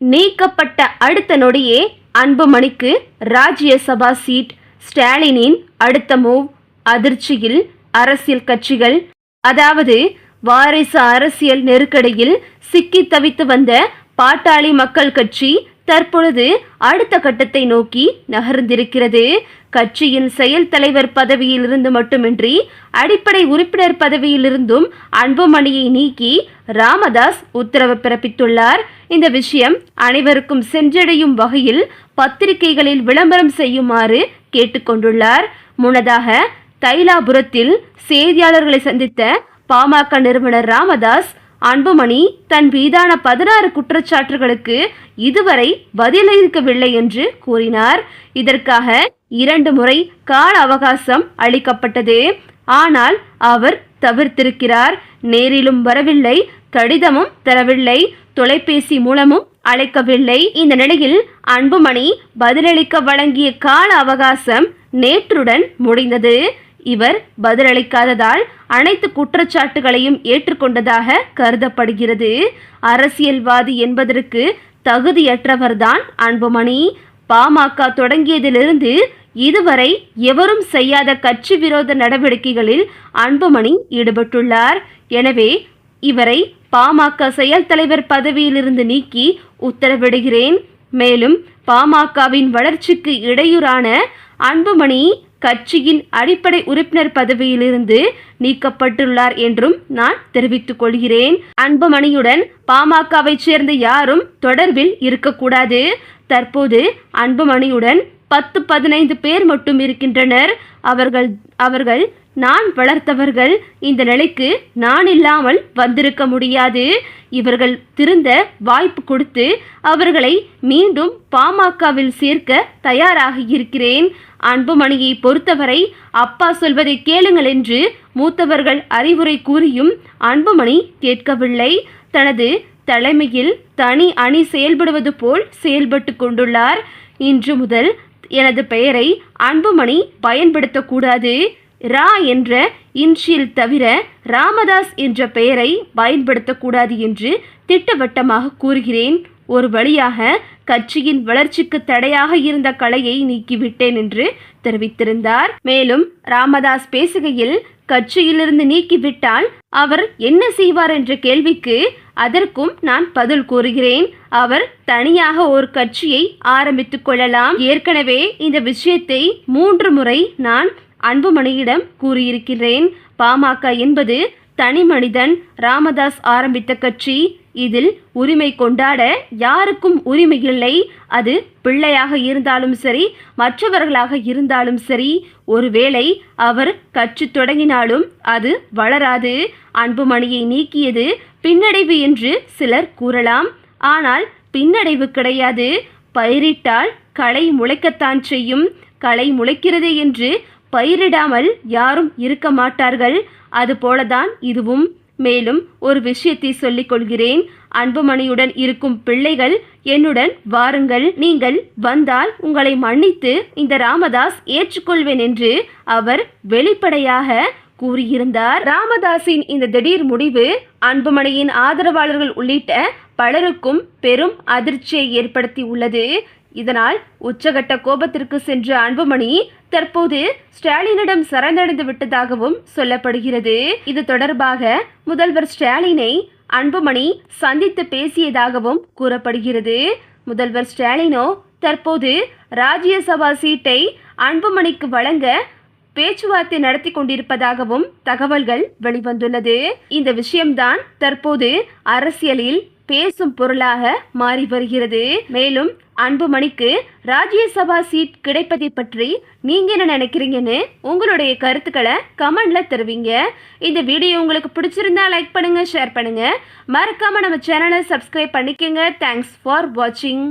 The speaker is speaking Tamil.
நீக்கப்பட்ட அடுத்த நொடியே அன்புமணிக்கு ராஜ்யசபா சீட். ஸ்டாலினின் அடுத்த மூவ் அதிர்ச்சியில் அரசியல் கட்சிகள் அதாவது வாரிசு அரசியல் நெருக்கடியில் சிக்கி தவித்து வந்த பாட்டாளி மக்கள் கட்சி தற்பொழுது அடுத்த கட்டத்தை நோக்கி நகர்ந்திருக்கிறது. கட்சியின் செயல் தலைவர் பதவியிலிருந்து மட்டுமின்றி அடிப்படை உறுப்பினர் பதவியிலிருந்தும் அன்புமணியை நீக்கி ராமதாஸ் உத்தரவு பிறப்பித்துள்ளார். இந்த விஷயம் அனைவருக்கும் சென்றடையும் வகையில் பத்திரிகைகளில் விளம்பரம் செய்யுமாறு கேட்டுக்கொண்டுள்ளார். முன்னதாக தைலாபுரத்தில் செய்தியாளர்களை சந்தித்த பாமக நிறுவனர் ராமதாஸ் அன்புமணி தன் மீதான பதினாறு குற்றச்சாட்டுகளுக்கு இதுவரை பதிலளிக்கவில்லை என்று கூறினார். இதற்காக இரண்டு முறை கால அவகாசம் அளிக்கப்பட்டது. ஆனால் அவர் தவிர்த்திருக்கிறார். நேரிலும் வரவில்லை கடிதமும் தரவில்லை தொலைபேசி மூலமும் அழைக்கவில்லை. இந்த நிலையில் அன்புமணி பதிலளிக்க வழங்கிய கால அவகாசம் நேற்றுடன் முடிந்தது. இவர் பதிலளிக்காததால் அனைத்து குற்றச்சாட்டுகளையும் ஏற்றுக்கொண்டதாக கருதப்படுகிறது. அரசியல்வாதி என்பதற்கு தகுதியற்றவர்தான் அன்புமணி. பாமக தொடங்கியதிலிருந்து இதுவரை எவரும் செய்யாத கட்சி விரோத நடவடிக்கைகளில் அன்புமணி ஈடுபட்டுள்ளார். எனவே இவரை பாமக செயல் தலைவர் பதவியிலிருந்து நீக்கி உத்தரவிடுகிறேன். மேலும் பாமகவின் வளர்ச்சிக்கு இடையூறான அன்புமணி கட்சியின் அடிப்படை உறுப்பினர் பதவியிலிருந்து நீக்கப்பட்டுள்ளார் என்றும் நான் தெரிவித்துக் கொள்கிறேன். அன்புமணியுடன் பாமகவை சேர்ந்த யாரும் தொடர்பில் இருக்கக்கூடாது. தற்போது அன்புமணியுடன் பத்து பதினைந்து பேர் மட்டும் இருக்கின்றனர். அவர்கள் அவர்கள் நான் வளர்த்தவர்கள். இந்த நிலைக்கு நான் இல்லாமல் வந்திருக்க முடியாது. இவர்கள் திருந்த வாய்ப்பு கொடுத்து அவர்களை மீண்டும் பாமகவில் சேர்க்க தயாராக இருக்கிறேன். அன்புமணியை பொறுத்தவரை அப்பா சொல்வதை கேளுங்கள் என்று மூத்தவர்கள் அறிவுரை கூறியும் அன்புமணி கேட்கவில்லை. தனது தலைமையில் தனி அணி செயல்படுவது போல் செயல்பட்டு கொண்டுள்ளார். இன்று முதல் எனது பெயரை அன்புமணி பயன்படுத்தக்கூடாது. ரா என்ற இன்ஷியல் தவிர ராமதாஸ் என்ற பெயரை பயன்படுத்தக்கூடாது என்று திட்டவட்டமாக கூறுகிறேன். ஒரு வழியாக கட்சியின் வளர்ச்சிக்கு தடையாக இருந்த கலையை நீக்கிவிட்டேன் என்று தெரிவித்திருந்தார். மேலும் ராமதாஸ் பேசுகையில் கட்சியிலிருந்து நீக்கிவிட்டால் அவர் என்ன செய்வார் என்ற கேள்விக்கு அதற்கும் நான் பதில் கூறுகிறேன். அவர் தனியாக ஒரு கட்சியை ஆரம்பித்துக் கொள்ளலாம். ஏற்கனவே இந்த விஷயத்தை மூன்று முறை நான் அன்புமணியிடம் கூறியிருக்கிறேன். பாமக என்பது தனி மனிதன் ராமதாஸ் ஆரம்பித்த கட்சி இதில் உரிமை கொண்டாட யாருக்கும் உரிமை இல்லை. அது பிள்ளையாக இருந்தாலும் சரி மற்றவர்களாக இருந்தாலும் சரி ஒருவேளை அவர் கற்று தொடங்கினாலும் அது வளராது. அன்புமணியை நீக்கியது பின்னடைவு என்று சிலர் கூறலாம். ஆனால் பின்னடைவு கிடையாது. பயிரிட்டால் களை முளைக்கத்தான் செய்யும். களை முளைக்கிறது என்று பயிரிடாமல் யாரும் இருக்க மாட்டார்கள். அதுபோலதான் இதுவும். மேலும் ஒரு விஷயத்தை சொல்லிக் கொள்கிறேன். அன்புமணியுடன் இருக்கும் பிள்ளைகள் என்னுடன் வாருங்கள். நீங்கள் வந்தால் உங்களை மன்னித்து இந்த ராமதாஸ் ஏற்றுக்கொள்வேன் என்று அவர் வெளிப்படையாக கூறியிருந்தார். ராமதாஸின் இந்த திடீர் முடிவு அன்புமணியின் ஆதரவாளர்கள் உள்ளிட்ட பலருக்கும் பெரும் அதிர்ச்சியை ஏற்படுத்தி உள்ளது. இதனால் உச்சகட்ட கோபத்திற்கு சென்ற அன்புமணி தற்போது ஸ்டாலினிடம் சரணடைந்து விட்டதாகவும் சொல்லப்படுகிறது. இது தொடர்பாக முதல்வர் ஸ்டாலினை அன்புமணி சந்தித்து பேசியதாகவும் கூறப்படுகிறது. முதல்வர் ஸ்டாலினோ தற்போது ராஜ்யசபா சீட்டை அன்புமணிக்கு வழங்க பேச்சுவார்த்தை நடத்தி கொண்டிருப்பதாகவும் தகவல்கள் வெளிவந்துள்ளது. இந்த விஷயம்தான் தற்போது அரசியலில் பேசும் பொருளாக மாறி வருகிறது. மேலும் அன்புமணிக்கு ராஜ்யசபா சீட் கிடைப்பதை பற்றி நீங்க என்ன நினைக்கிறீங்கன்னு உங்களுடைய கருத்துக்களை கமெண்ட்ல தருவீங்க. இந்த வீடியோ உங்களுக்கு பிடிச்சிருந்தா லைக் பண்ணுங்க ஷேர் பண்ணுங்க. மறக்காம நம்ம சேனலை சப்ஸ்கிரைப் பண்ணிக்கோங்க. தேங்க்ஸ் ஃபார் வாட்சிங்